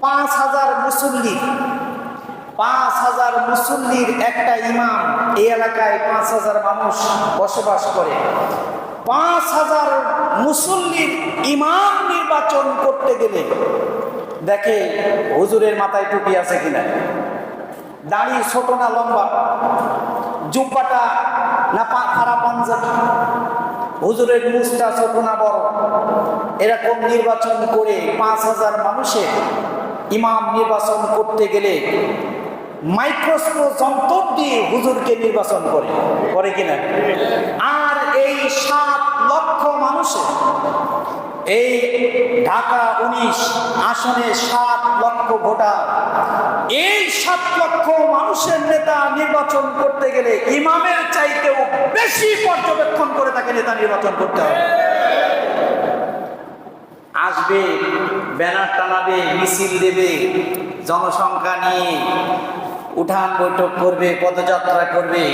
পাঁচ হাজার মুসল্লি, পাঁচ হাজার মুসল্লির একটা ইমাম এই এলাকায় পাঁচ হাজার মানুষ বসবাস করে। পাঁচ হাজার মুসল্লির ইমাম নির্বাচন করতে গেলে দেখে হুজুরের মাথায় টুপি আছে কিনা। দাড়ি ছোট না লম্বা? জুব্বাটা না পা খারাপ পাঞ্জাবি? হুজুরের মুখটা ছোট না বড়? এরকম নির্বাচন করে পাঁচ হাজার মানুষের ইমাম নির্বাচন করতে গেলে মাইক্রোস্কোপ যন্ত্র দিয়ে হুজুরকে নির্বাচন করে। করে কিনা আর এই সাত লক্ষ মানুষের, এই ঢাকা উনিশ আসনে সাত লক্ষ ভোটার, এই সাত লক্ষ মানুষের নেতা নির্বাচন করতে গেলে ইমামের চাইতেও বেশি পর্যবেক্ষণ করে তাকে নেতা নির্বাচন করতে হবে। আসবে ব্যানার টানাবে, মিছিল দেবে, জনসংখ্যা নিয়ে উঠান বৈঠক করবে, পদযাত্রা করবে,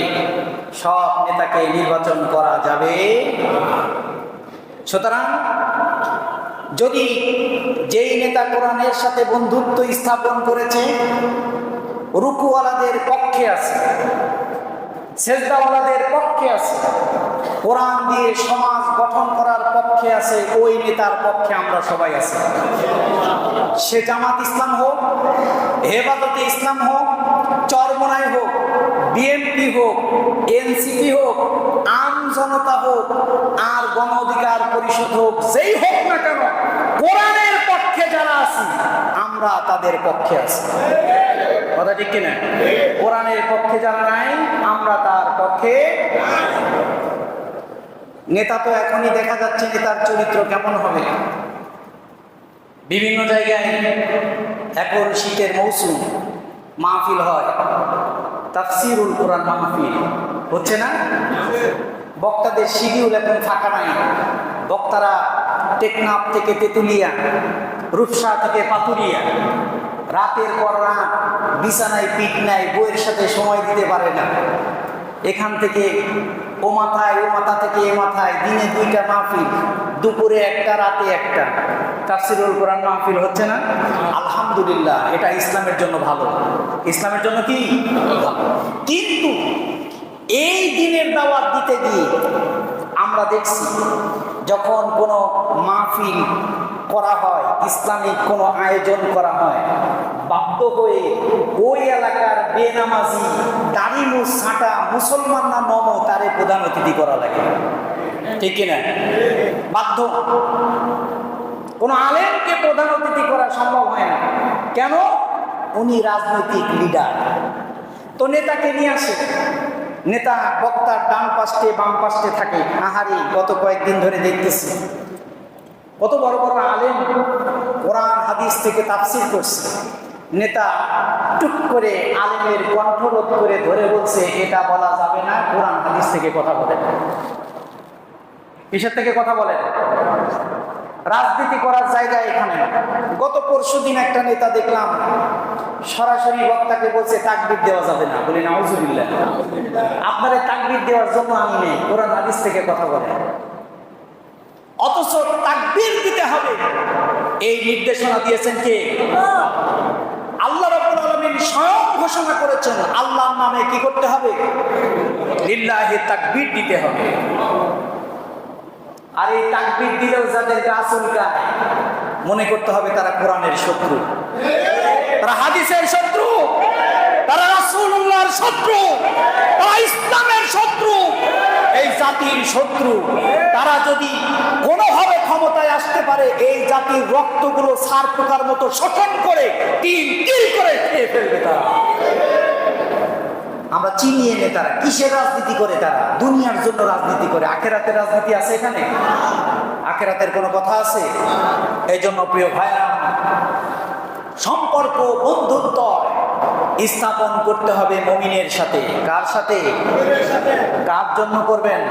সব নেতাকে নির্বাচন করা যাবে। সুতরাং যদি যেই নেতা কোরআনের সাথে বন্ধুত্ব স্থাপন করেছে, রুকুওয়ালাদের পক্ষে আছে, সেজদাওয়ালাদের পক্ষে আছে কোরআন দিয়ে সমাজ গঠন করার পক্ষে আছে, ওই নেতার পক্ষে আমরা সবাই আছি। সে জামাত ইসলাম হোক, হেফাজতে ইসলাম হোক, চরমনাই হোক, বিএনপি হোক, এনসিপি হোক, আম জনতা হোক, আর গণ অধিকার পরিষদ হোক, যেই হোক না কেন, কোরআনের পক্ষে যারা আছি, আমরা তাদের পক্ষে আছি। কথা ঠিক কিনা? কোরআনের পক্ষে যারা নাই, আমরা তার পক্ষে নেতা তো এখনই দেখা যাচ্ছে নেতার চরিত্র কেমন হবে। বিভিন্ন জায়গায় এখন শীতের মৌসুম মাহফিল হয়। তাফসিরুল কোরআন মাহফিল। হচ্ছে না? বক্তাদের শিডিউল এখন ফাঁকা নাই। বক্তারা টেকনাফ থেকে তেতুলিয়া, রূপসা থেকে পাতুরিয়া রাতের পর রাত বিছানায় পিঠ নাই, বইয়ের সাথে সময় দিতে পারে না। এখান থেকে ও মাথায়, ও মাথা থেকে এ মাথায়, দিনে দুইটা মাহফিল, দুপুরে একটা, রাতে একটা। তাফসিরুল কোরআন মাহফিল হচ্ছে না? আলহামদুলিল্লাহ, এটা ইসলামের জন্য ভালো। ইসলামের জন্য কি? কিন্তু এই দিনের দাওয়াত দিতে গিয়ে আমরা দেখছি, যখন কোনো মাহফিল করা হয়, ইসলামিক কোনো আয়োজন করা হয় হয়ে ওই এলাকার বেনামাজি দাড়িমু ছাঁটা মুসলমান না নম, তারে প্রধান অতিথি করা লাগে। ঠিক কিনা? বাধ্য। কোনো আলেমকে প্রধান অতিথি করা সম্ভব হয় না। কেন? উনি রাজনৈতিক লিডার তো নেতাকে নিয়ে আসে। নেতা বক্তার ডান পাশে, বাম পাশে থাকে। আহারি, গত কয়েকদিন ধরে দেখতেছি। কত বড় বড় আলেম কোরআন, হাদিস থেকে তাফসির করছে। নেতা টুক করে আলেমের কণ্ঠরোধ করে ধরে বলছে, এটা বলা যাবে না, কোরআন হাদিস থেকে কথা বলেন কিসের থেকে কথা বলেন রাজনীতি করার জায়গা এখানে গত পরশু দিন একটা নেতা দেখলাম, সরাসরি বক্তাকে বলছে, তাকবির দেওয়া যাবে না। বলি না আপনারা তাকবির দেওয়ার জন্য আমি নেই, কোরআন হাদিস থেকে কথা বলেন অথচ তাকবীর দিতে হবে। এই নির্দেশনা দিয়েছেন কে? ঘোষণা করেছেন। আল্লাহর নামে কি করতে হবে? লিল্লাহে তাকবীর দিতে হবে। আর এই তাকবীর দিলেও যাদের আসল চুলকায়, মনে করতে হবে তারা কোরআনের শত্রু। তারা হাদিসের শত্রু। তারা রাসূলুল্লাহর শত্রু তারা ইসলামের শত্রু এই জাতির শত্রু। তারা যদি কোনোভাবে ক্ষমতায় আসতে পারে, এই জাতির রক্তগুলো সার পোকার মতো শোষণ করে তিন তিল করে খেয়ে ফেলবে তারা। আমরা চিনিয়ে নেতারা কিসের রাজনীতি করে তারা? দুনিয়ার জন্য রাজনীতি করে। আখেরাতের রাজনীতি আছে এখানে? আখেরাতের কোনো কথা আছে? এই জন্য প্রিয় ভাইরা সম্পর্ক, বন্ধুত্ব স্থাপন করতে হবে মমিনের সাথে। কার সাথে? কার জন্য করবেন?